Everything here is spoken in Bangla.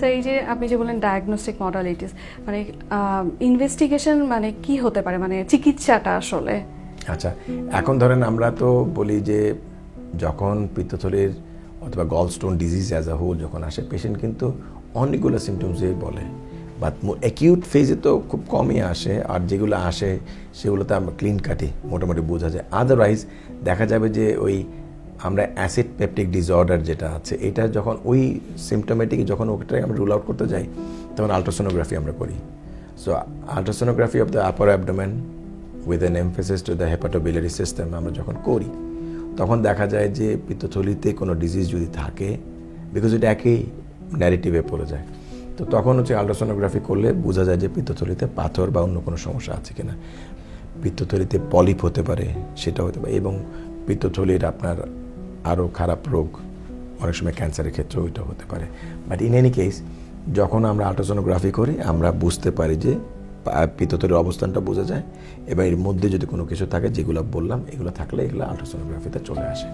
স্যার এই যে আপনি যে বলেন ডায়াগনস্টিক মডালিটিস মানে ইনভেস্টিগেশন মানে কি হতে পারে? মানে চিকিৎসাটা আসলে। আচ্ছা এখন ধরেন আমরা তো বলি যে যখন পিত্তথলির অথবা gall stone disease as a whole যখন আসে পেশেন্ট কিন্তু অনেকগুলো সিমটমসই বলে। বাট অ্যাকিউট ফেজে তো খুব কমই আসে, আর যেগুলো আসে সেগুলোতে আমরা ক্লিন কাটি মোটামুটি বোঝা যায়। আদারওয়াইজ দেখা যাবে যে ওই আমরা অ্যাসিড পেপটিক ডিসঅর্ডার যেটা আছে, এটা যখন ওই সিমটোমেটিক যখন ওটাই আমরা রুল আউট করতে যাই, তখন আলট্রাসোনোগ্রাফি আমরা করি। So ultrasonography of the upper abdomen with an emphasis to the hepatobiliary system আমরা যখন করি, তখন দেখা যায় যে পিত্তথলিতে কোনো ডিজিজ যদি থাকে বিকজ এটা একই ন্যারেটিভে পড়ে যায়। তো তখন হচ্ছে আলট্রাসোনোগ্রাফি করলে বোঝা যায় যে পিত্তথলিতে পাথর বা অন্য কোনো সমস্যা আছে কিনা। পিত্তথলিতে পলিপ হতে পারে, সেটা হতে পারে, এবং পিত্তথলির আপনার আরও খারাপ রোগ অনেক সময় ক্যান্সারের ক্ষেত্রে ওইটা হতে পারে। বাট ইন এনি কেস যখন আমরা আল্ট্রাসোনোগ্রাফি করি, আমরা বুঝতে পারি যে পিততের অবস্থানটা বোঝা যায়। এবার এর মধ্যে যদি কোনো কিছু থাকে, যেগুলো বললাম, এগুলো থাকলে এগুলো আল্ট্রাসোনোগ্রাফিতে চলে আসে।